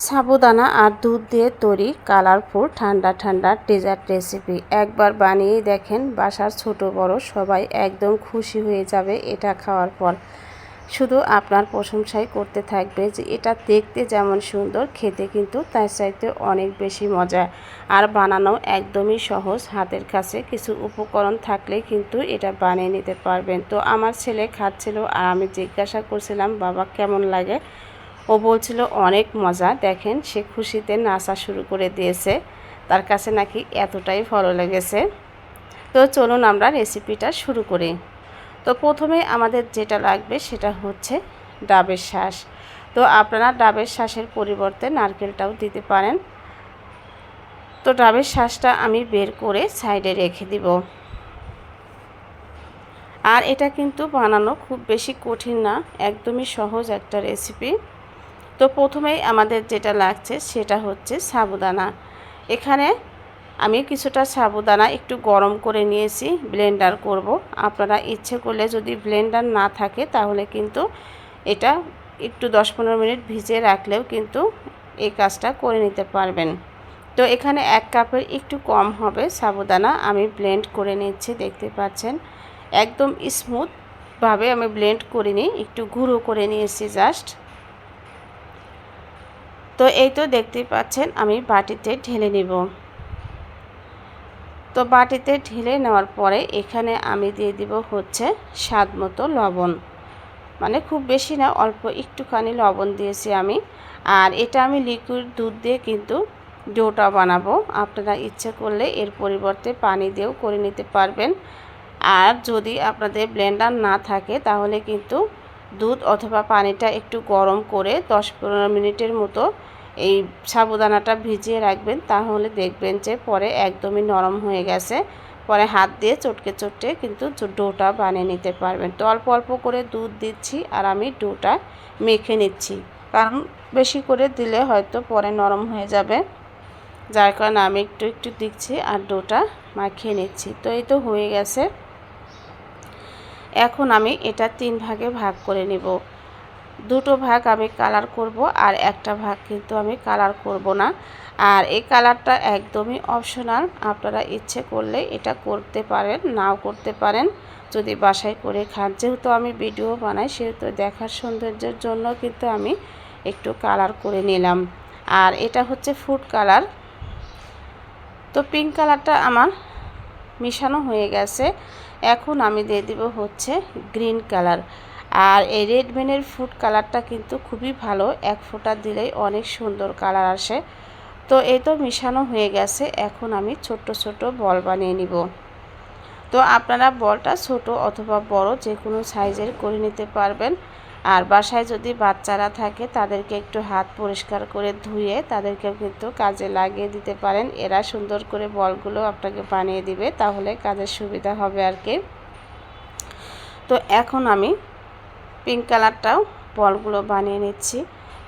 সাবুদানা আর দুধ দিয়ে তৈরি কালারফুল ঠান্ডা ঠান্ডা ডেজার্ট রেসিপি। একবার বানিয়েই দেখেন, বাসার ছোট বড় সবাই একদম খুশি হয়ে যাবে এটা খাওয়ার পর। শুধু আপনার প্রশংসাই করতে থাকবে যে এটা দেখতে যেমন সুন্দর, খেতে কিন্তু তার চাইতে অনেক বেশি মজা। আর বানানো একদমই সহজ, হাতের কাছে কিছু উপকরণ থাকলে কিন্তু এটা বানিয়ে নিতে পারবেন। তো আমার ছেলে খাচ্ছিল আর আমি জিজ্ঞাসা করছিলাম, বাবা, কেমন লাগে? ও বলছিল, অনেক মজা। দেখেন, সে খুশিতে নাচা শুরু করে দিয়েছে। তার কাছে নাকি এতটাই ভালো লেগেছে। তো চলুন আমরা রেসিপিটা শুরু করি। তো প্রথমে আমাদের যেটা লাগবে সেটা হচ্ছে ডাবের শ্বাস তো আপনারা ডাবের শ্বাসের পরিবর্তে নারকেলটাও দিতে পারেন। তো ডাবের শ্বাসটা আমি বের করে সাইডে রেখে দিব। আর এটা কিন্তু বানানো খুব বেশি কঠিন না, একদমই সহজ একটা রেসিপি। তো প্রথমেই আমাদের যেটা লাগছে সেটা হচ্ছে সাবুদানা। এখানে আমি কিছুটা সাবুদানা একটু গরম করে নিয়েছি, ব্লেন্ডার করব। আপনারা ইচ্ছে করলে যদি ব্লেন্ডার না থাকে তাহলে কিন্তু এটা একটু দশ পনেরো মিনিট ভিজে রাখলেও কিন্তু এই কাজটা করে নিতে পারবেন। তো এখানে এক কাপের একটু কম হবে সাবুদানা, আমি ব্লেন্ড করে নিচ্ছি, দেখতে পাচ্ছেন। একদম স্মুথভাবে আমি ব্লেন্ড করিনি, একটু গুঁড়ো করে নিয়েছি জাস্ট। তো এই তো দেখতেই পাচ্ছেন, আমি বাটিতে ঢেলে নেব। তো বাটিতে ঢেলে নেওয়ার পরে এখানে আমি দিয়ে দিব হচ্ছে স্বাদ মতো লবণ। মানে খুব বেশি না, অল্প একটুখানি লবণ দিয়েছি আমি। আর এটা আমি লিকুইড দুধ দিয়ে কিন্তু ডোটা বানাবো। আপনারা ইচ্ছে করলে এর পরিবর্তে পানি দিয়েও করে নিতে পারবেন। আর যদি আপনাদের ব্লেন্ডার না থাকে, তাহলে কিন্তু দুধ অথবা পানিটা একটু গরম করে দশ পনেরো মিনিটের মতো এই সাবুদানাটা ভিজিয়ে রাখবেন, তাহলে দেখবেন যে পরে একদমই নরম হয়ে গেছে। পরে হাত দিয়ে চটকে চটকে কিন্তু ডোটা বানিয়ে নিতে পারবেন। তো অল্প অল্প করে দুধ দিচ্ছি আর আমি ডোটা মেখে নিচ্ছি। কারণ বেশি করে দিলে হয়তো পরে নরম হয়ে যাবে। যার কারণে আমি একটু একটু দিচ্ছি আর ডোটা মাখিয়ে নিচ্ছি। তো এই তো হয়ে গেছে। এখন আমি এটা তিন ভাগে ভাগ করে নেব। দুটো ভাগ আমি কালার করব আর একটা ভাগ কিন্তু আমি কালার করব না। আর এই কালারটা একদমই অপশনাল আপনারা ইচ্ছে করলে এটা করতে পারেন, নাও করতে পারেন। যদি বাসায় করে খান, যেহেতু আমি ভিডিও বানাই, সেহেতু দেখার সৌন্দর্যের জন্য কিন্তু আমি একটু কালার করে নিলাম। আর এটা হচ্ছে ফুড কালার তো পিঙ্ক কালারটা আমার মিশানো হয়ে গেছে। এখন আমি দিয়ে দিব হচ্ছে গ্রিন কালার। আর এই রেডমেনের ফুড কালারটা কিন্তু খুবই ভালো, এক ফোঁটা দিলেই অনেক সুন্দর কালার আসে। তো এই তো মিশানো হয়ে গেছে, এখন আমি ছোট্ট ছোট বল বানিয়ে নিব। তো আপনারা বলটা ছোট অথবা বড় যে কোনো সাইজের করে নিতে পারবেন। আর বাসায় যদি বাচ্চারা থাকে, তাদেরকে একটু হাত পরিষ্কার করে ধুয়ে তাদেরকেও কিন্তু কাজে লাগিয়ে দিতে পারেন। এরা সুন্দর করে বলগুলো আপনাকে বানিয়ে দিবে, তাহলে কাজের সুবিধা হবে আর কি। তো এখন আমি পিঙ্ক কালারটাও বলগুলো বানিয়ে নিচ্ছি।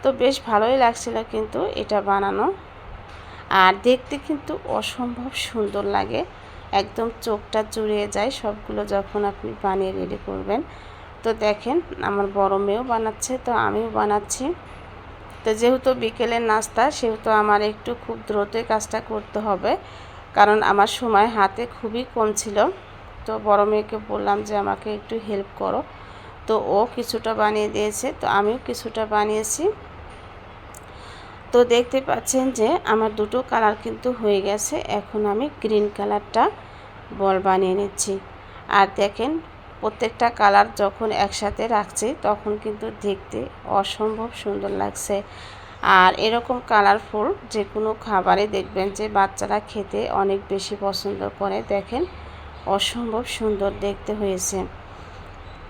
তো বেশ ভালোই লাগছিল কিন্তু এটা বানানো। আর দেখতে কিন্তু অসম্ভব সুন্দর লাগে। একদম চোখটা জুড়িয়ে যায় সবগুলো যখন আপনি বানিয়ে রেডি করবেন। তো দেখেন, আমার বড় মেয়েও বানাচ্ছে, তো আমিও বানাচ্ছি। তো যেহেতু বিকেলের নাস্তা, সেহেতু আমার একটু খুব দ্রুতই কাজটা করতে হবে। কারণ আমার সময় হাতে খুবই কম ছিল। তো বড় মেয়েকে বললাম যে, আমাকে একটু হেল্প করো। তো ও কিছুটা বানিয়ে দিয়েছে, তো আমিও কিছুটা বানিয়েছি। তো দেখতে পাচ্ছেন যে, আমার দুটো কালার কিন্তু হয়ে গেছে। এখন আমি গ্রিন কালারটা বল বানিয়ে নিচ্ছি। আর দেখেন প্রত্যেকটা কালার যখন একসাথে রাখছি, তখন কিন্তু দেখতে অসম্ভব সুন্দর লাগছে। আর এরকম কালারফুল যে কোনো খাবারে দেখবেন যে বাচ্চারা খেতে অনেক বেশি পছন্দ করে, দেখেন অসম্ভব সুন্দর দেখতে হয়েছে।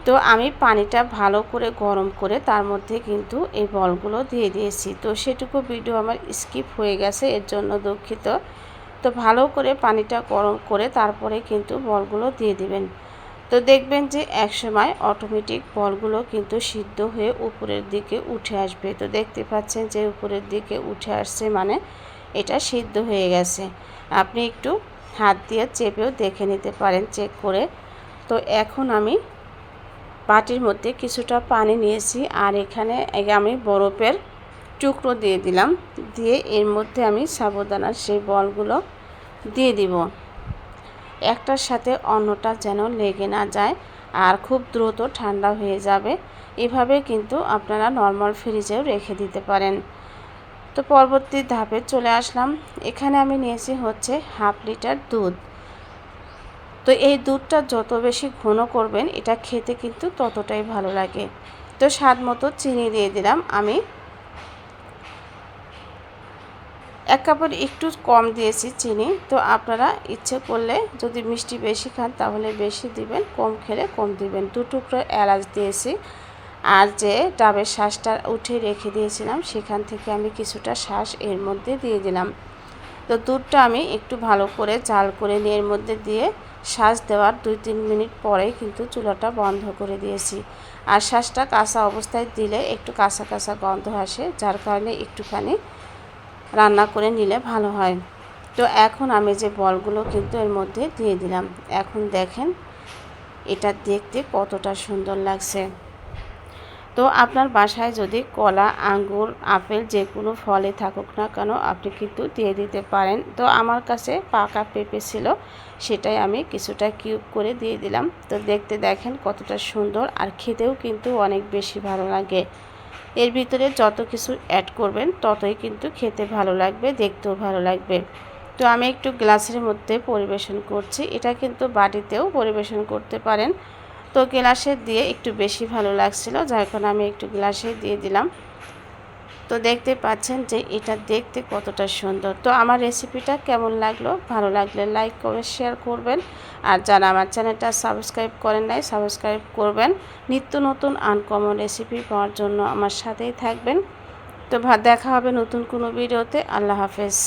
তো আমি পানিটা ভালো করে গরম করে তার মধ্যে কিন্তু এই বলগুলো দিয়ে দিয়েছি। তো সেটুকু ভিডিও আমার স্কিপ হয়ে গেছে, এর জন্য দুঃখিত। তো ভালো করে পানিটা গরম করে তারপরে কিন্তু বলগুলো দিয়ে দিবেন। তো দেখবেন যে এক সময় অটোমেটিক বলগুলো কিন্তু সিদ্ধ হয়ে উপরের দিকে উঠে আসবে। তো দেখতে পাচ্ছেন যে উপরের দিকে উঠে আসছে মানে এটা সিদ্ধ হয়ে গেছে। আপনি একটু হাত দিয়ে চেপেও দেখে নিতে পারেন, চেক করে। তো এখন আমি বাটির মধ্যে কিছুটা পানি নিয়েছি আর এখানে আমি বরফের টুকরো দিয়ে দিলাম। দিয়ে এর মধ্যে আমি সাবুদানার সেই বলগুলো দিয়ে দিব। একটার সাথে অন্যটা যেন লেগে না যায় আর খুব দ্রুত ঠান্ডা হয়ে যাবে। এভাবে কিন্তু আপনারা নর্মাল ফ্রিজেও রেখে দিতে পারেন। তো পরবর্তী ধাপে চলে আসলাম। এখানে আমি নিয়েছি হচ্ছে হাফ লিটার দুধ। তো এই দুধটা যত বেশি ঘন করবেন, এটা খেতে কিন্তু ততটাই ভালো লাগে। তো স্বাদ মতো চিনি দিয়ে দিলাম আমি। এক কাপের একটু কম দিয়েছি চিনি। তো আপনারা ইচ্ছে করলে যদি মিষ্টি বেশি খান, তাহলে বেশি দিবেন, কম খেলে কম দিবেন। দু টুকরো এলাচ দিয়েছি। আর যে ডাবের শ্বাসটা উঠে রেখে দিয়েছিলাম, সেখান থেকে আমি কিছুটা শ্বাস এর মধ্যে দিয়ে দিলাম। তো দুধটা আমি একটু ভালো করে জাল করে নিয়ে এর মধ্যে দিয়ে শ্বাস দেওয়ার দুই তিন মিনিট পরেই কিন্তু চুলাটা বন্ধ করে দিয়েছি। আর শ্বাসটা কাঁচা অবস্থায় দিলে একটু কাঁচা কাঁচা গন্ধ আসে, যার কারণে একটুখানি রান্না করে নিলে ভালো হয়। তো এখন আমি যে বলগুলো কিন্তু এর মধ্যে দিয়ে দিলাম। এখন দেখেন, এটা দেখতে কতটা সুন্দর লাগছে। তো আপনার বাসায় যদি কলা, আঙ্গুর, আপেল যে কোনো ফলে থাকুক না কেন আপনি কিন্তু দিয়ে দিতে পারেন। তো আমার কাছে পাকা পেঁপে ছিল, সেটাই আমি কিছুটা কিউব করে দিয়ে দিলাম। তো দেখতে দেখেন কতটা সুন্দর আর খেতেও কিন্তু অনেক বেশি ভালো লাগে। এর ভিতরে যত কিছু অ্যাড করবেন, ততই কিন্তু খেতে ভালো লাগবে, দেখতেও ভালো লাগবে। তো আমি একটু গ্লাসের মধ্যে পরিবেশন করছি। এটা কিন্তু বাটিতেও পরিবেশন করতে পারেন। তো গ্লাসে দিয়ে একটু বেশি ভালো লাগছিল, যার কারণে আমি একটু গ্লাসে দিয়ে দিলাম। তো দেখতে পাচ্ছেন যে এটা দেখতে কতটা সুন্দর। তো আমার রেসিপিটা কেমন লাগল? ভালো লাগলে লাইক করে শেয়ার করবেন। আর যারা আমার চ্যানেলটা সাবস্ক্রাইব করেন নাই সাবস্ক্রাইব করবেন। নিত্য নতুন আনকমন রেসিপি পাওয়ার জন্য আমার সাথেই থাকবেন। তো দেখা হবে নতুন কোনো ভিডিওতে আল্লাহ হাফেজ।